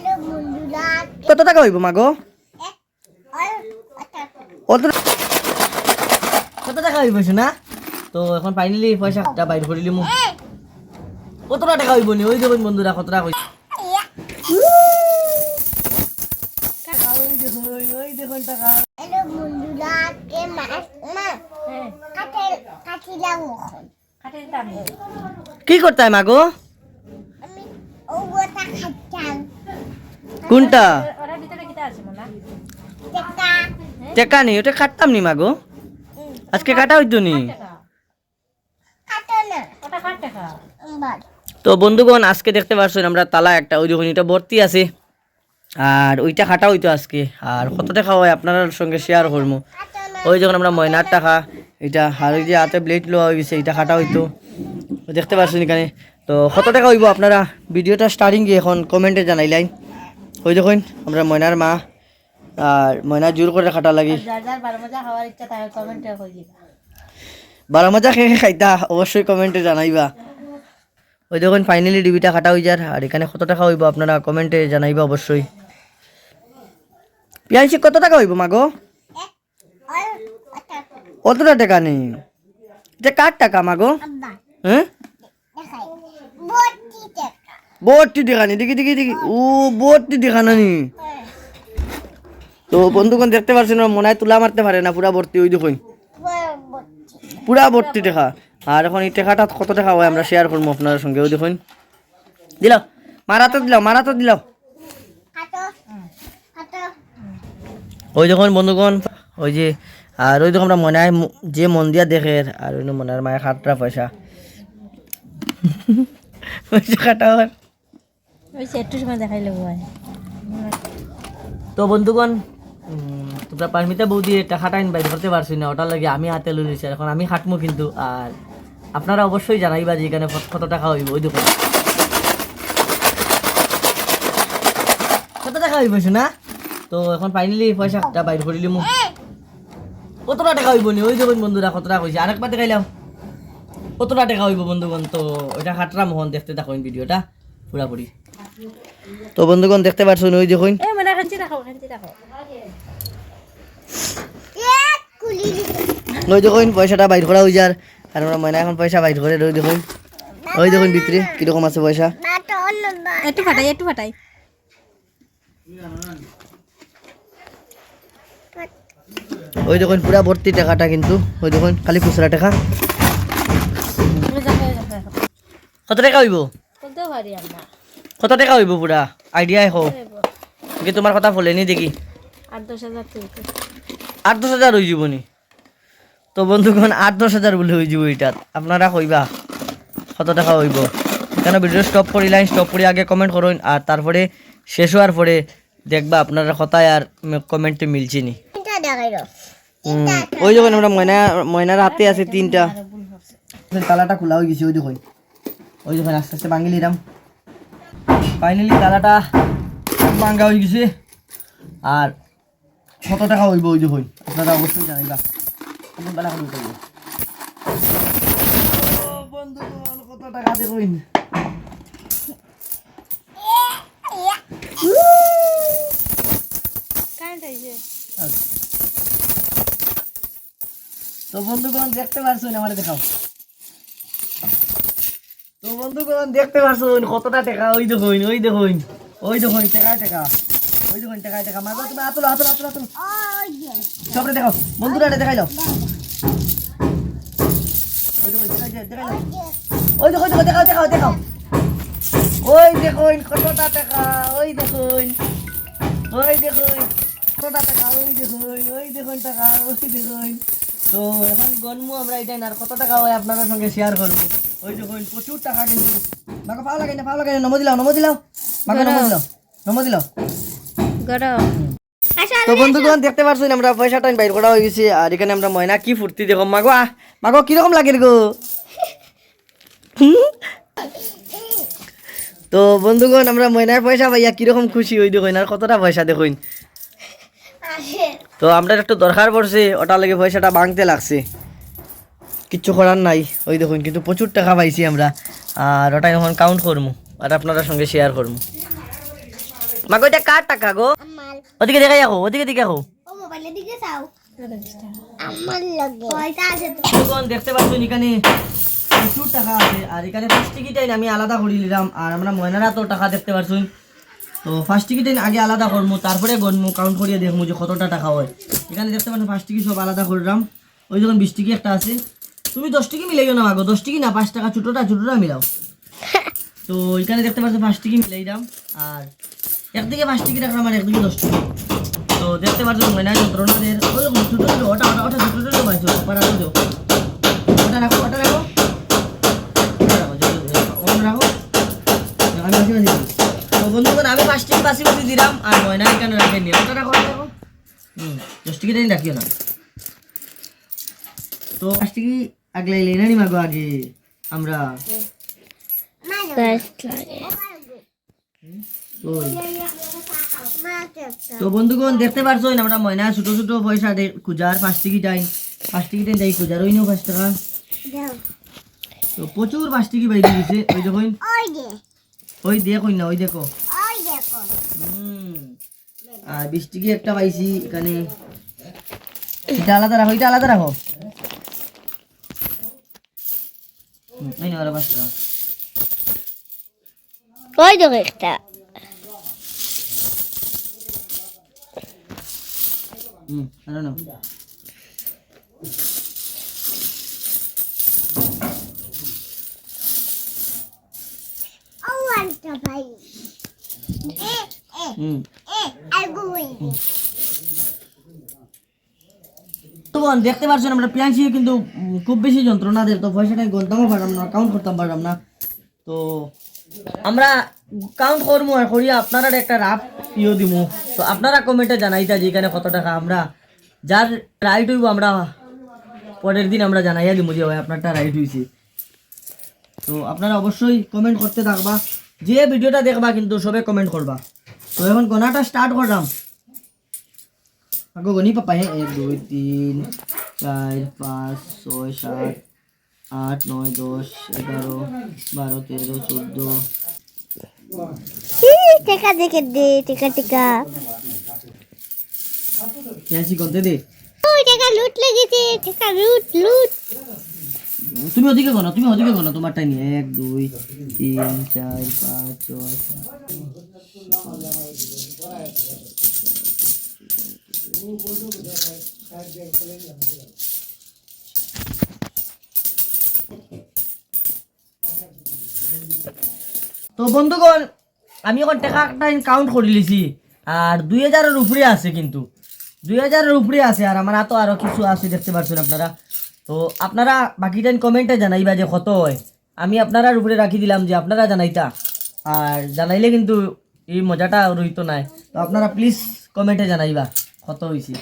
Hello বন্ধুরা কত টাকা হইব মাগো? কত টাকা হইব না তো এখন ফাইনালি পয়সাটা বাইর করিলি মু কত টাকা হইব নি? ওই দেখুন বন্ধুরা কত টাকা হ্যালো বন্ধুরা কে করতে হয় মাগো আমি ওটা খাচ্ছাম কোনটা? টেকা নি ওটা কাটতাম নি মাগো। আজকে কাটা হইতো নি? কাটো তো বন্ধুগণ, আজকে দেখতে পাচ্ছেন আমরা তালা একটা, ওই দেখুন ভর্তি আছে। আর ওইটা খাটা হইতো আজকে। আর কত টাকা হয় আপনার সঙ্গে শেয়ার করব। ওই যখন আমরা ময়নার টাকা, এটা আর ওই যে হাতে ব্লেড লোয়া হয়ে গেছে, এটা খাটা হইতো। দেখতে পাচ্ছেন এখানে। তো কত টাকা হইব আপনারা? ভিডিওটা স্টার্টিং এখন কমেন্টে জানাইলাই ওই দেখুন আমরা ময়নার মা আর ময়না জোর করে খাটা লাগি। বারো মজা খেয়ে খাইতা অবশ্যই কমেন্টে জানাইবা। ওই দেখুন ফাইনালি ডিবিটা খাটা হয়ে যার আর এখানে কত টাকা হইব আপনারা কমেন্টে জানাইবা অবশ্যই। পিয়াইছি কত টাকা হইব মাগো? অতটা টাকা নেই। এটা কার টাকা মাগো? হ্যাঁ? বোটটি দেখানি, দেখি দেখি দেখি। ও, বোটটি দেখানো তো বন্ধুগণ, দেখতে পাচ্ছেন ওরা মনে হয় তুলা মারতে পারে না, পুরা ভর্তি ওই দেখুন। পুরা ভর্তি টাকা। আর এখন এই টাকাটা কত টাকা হয় আমরা শেয়ার করব আপনার সঙ্গে, ওই দেখুন। দিল মারাতো দিলাও মারাতো দিলাও। কাটো কাটো ওই দেখুন, বন্ধুগণ, ওই যে, আর ওই দেখুন আমরা মনে হয় যে মন দিয়া দেখে, আর ওই মনে হয় মায়ের খাটরা পয়সা। পয়সা খাটা হয় তো বন্ধুগণ তোমরা পারমিতা বৌদি, টাকাটা আইন বাইর করতে পারছি না, ওটার লাগে আমি হাতে লই নিছি, এখন আমি খাটমু কিন্তু, আর আপনারা অবশ্যই জানাইবা যে এখানে কত- টাকা হইব, ওই দেখুন কত টাকা হইব না তো এখন ফাইনালি পয়সাটা বাইর করিলি মু কতটা টাকা হইব নি? ওই দেখুন বন্ধুরা কত টাকা হয়েছে আরেকবার দেখাইলাম কতটা টাকা হইব বন্ধুগণ? তো ওটা খাটরা মোহন দেখতে থাকুন ভিডিওটা, পুরাপুরি। তো বন্ধুগণ দেখতে পারছেন ওই দেখুন। কুলি ওই দেখুন পয়সাটা বাইর করা হয়ে যার। আর আমরা ময়না এখন পয়সা বাইর করে ওই দেখুন। ওই দেখুন ভিতরে কীরকম আছে পয়সা? একটু ফাটাই একটু ফাটাই। ওই দেখুন পুরা ভর্তি টাকাটা কিন্তু। ওই দেখুন খালি খুচরা টাকা। কত টাকা হইব? বলতেও পারি আমরা। কত টাকা হইব পুরা আইডিয়াই হোক কি তোমার কথা বলেনি দেখি আট দশ হাজার আট দশ হাজার হয়ে যাব নি তো বন্ধুগণ আট দশ হাজার বলে হয়ে যাব এটাত আপনারা কইবা কত টাকা হইব কেন ভিডিও স্টপ করি লাইন স্টপ করে আগে কমেন্ট করুন আর তারপরে শেষ হওয়ার পরে দেখবা আপনারা কথায় আর কমেন্টে মিলছে নি ওই যখন আমরা ময়না ময়নার হাতে আছে তিনটা তালাটা খোলা হয়ে গেছে ওই দেখুন ওই দেখুন আস্তে আস্তে ভাঙি নিলাম ফাইনালি তালাটা ভাঙ্গা হয়ে গেছে। আর কত টাকা হইব ওই দেখুন আপনারা অবশ্যই জানাইবা কোন বেলা কত টাকা দেখুন তো বন্ধুগণ দেখতে পারছেন আমার দেখাও। তো বন্ধুগণ দেখতে পারছেন কতটা টাকা ওই দেখুন ওই দেখুন ওই দেখুন টাকা টাকা ওই দেখুন টাকা টাকা মাগো তুমি হাতলো হাতলো ও ইয়ে সবরে দেখাও বন্ধুরা দেখাই দাও ওই দেখুন দেখাই দেখাই ওই দেখো দেখো দেখাও দেখাও দেখাও ওই দেখুন কতটা টাকা ওই দেখুন ওই দেখুন কতটা টাকা ওই দেখুন ওই দেখুন টাকা ওই দেখুন তো এখন গনমু আমরা এটা আর কত টাকা হয় আপনাদের সঙ্গে শেয়ার করব ওই দেখুন প্রচুর টাকা কিন্তু। মাকে পাও লাগে না পাও লাগে না নমো দিলাও নমো দিলাও। মাকে নমো দিলাও নমো দিলাও। গরম। তো বন্ধুগণ দেখতে পারছেন আমরা পয়সাটা বাইর করা হয়ে গেছে আর এখানে আমরা ময়না কি ফুর্তি দেখো মাগো মাগো কীরকম লাগে গো? তো বন্ধুগণ আমরা ময়নার পয়সা পাইয়া কীরকম খুশি হই দেখুন আর কতটা পয়সা দেখুন। তো আমরা একটু দরকার পড়ছে ওটা লাগে পয়সাটা ভাঙতে লাগছে। কিচ্ছু করার নাই। ওই দেখুন কিন্তু প্রচুর টাকা পাইছি আমরা। আর ওটা এখন কাউন্ট করব আর আপনাদের সঙ্গে শেয়ার করব মাগো এটা কার টাকা গো? ওদিকে দেখাই রাখো ওদিকে দিকে বন্ধুগণ দেখতে পাচ্ছেন এখানে প্রচুর টাকা আছে। আর এখানে ফার্স্ট টিকিটাই আমি আলাদা করে নিলাম। আর আমরা ময়নারা তো টাকা দেখতে পাচ্ছেন তো ফার্স্ট টিকিটাই আগে আলাদা করব তারপরে গণমু কাউন্ট করিয়ে দেখব যে কতটা টাকা হয়। এখানে দেখতে পাচ্ছেন ফার্স্ট টিকিট সব আলাদা করলাম ওই যখন বিশ টিকি একটা আছে। তুমি দশ টিকি মিলাইও না মাগো। দশ টিকি না পাঁচ টাকা ছোটোটা ছোটোটা মিলাও। তো এখানে দেখতে পাচ্ছেন পাঁচ টিকি মিলাই দাম আর একদিকে পাঁচ টিকি রাখলাম আর একদিকে দশ টিকি তো দেখতে পাচ্ছেন ময়না যন্ত্রণাদের ওই রকম ছোটো ছোটো ওটা ওটা ওটা ছোটো ছোটো পাইছো ওটা রাখো ওটা রাখো রাখো, আমি বাসি বাসি। তো বন্ধুগণ আমি পাঁচ টিকি বাসি বাসি দিলাম আর ময়না এখানে নিয়ে ওটা রাখো ওটা রাখো। হুম দশ টিকি টাইম রাখিও না। তো পাঁচ টিকি আগলে লেনা নি মাগো আগে আমরা তো বন্ধুগণ দেখতে পারছ আমরা ময়না ছোট ছোট পয়সা দে খুঁজার পাঁচ টিকি টাইম পাঁচ টিকি টাইম যাই খুঁজার ওই নিও পাঁচ টাকা তো প্রচুর পাঁচ টিকি বাইরে দিছে ওই দেখুন ওই যে ওই না ওই দেখো দেখো আর বিশ টিকি একটা পাইছি এখানে এটা আলাদা রাখো এটা আলাদা রাখো হুম, এই নাও আরও পাঁচ টাকা ওই দেখো একটা হুম আরও নাও ও আনটা ভাই এ এ হুম এ আগুই তো বোন, দেখতে পাচ্ছেন আমরা পিয়াংশি কিন্তু খুব বেশি যন্ত্রণা তো পয়সাটা গণতামও পারলাম না কাউন্ট করতাম পারলাম না। তো আমরা কাউন্ট করব আর করিয়া আপনারা একটা রাফ ইয়ে দিব তো আপনারা কমেন্টে জানাইতা যে এখানে কত টাকা আমরা যার রাইট হইব আমরা পরের দিন আমরা জানাইয়া দিমু যে ভাই আপনারটা রাইট হয়েছে তো আপনারা অবশ্যই কমেন্ট করতে থাকবা যে ভিডিওটা দেখবা কিন্তু সবে কমেন্ট করবা। তো এখন গোনাটা স্টার্ট করলাম। আগো গনি পাপা হ্যাঁ এক দুই তিন চার পাঁচ ছয় সাত আট নয় দশ এগারো বারো তেরো চোদ্দ টেকা দেখে দে টেকা টেকা ক্যাসি করতে দে ওই টেকা লুট লেগেছে টেকা লুট লুট তুমি ওদিকে গোনো তুমি ওদিকে গোনো তোমারটাই নিয়ে এক দুই তিন চার পাঁচ ছয় সাত। তো বন্ধুগণ, আমি এখন টাকা কাউন্ট করে লিছি। আর দুই হাজারের উপরে আছে কিন্তু। দুই হাজারের উপরে আছে আর আমার তো আরও কিছু আছে, দেখতে পাচ্ছেন আপনারা। তো আপনারা বাকি টাইম কমেন্টে জানাইবা যে কত হয়। আমি আপনারার উপরে রাখি দিলাম যে আপনারা জানাইতা। আর জানাইলে কিন্তু এই মজাটা রইতো নাই। তো আপনারা প্লিজ কমেন্টে জানাইবা। Foto ici.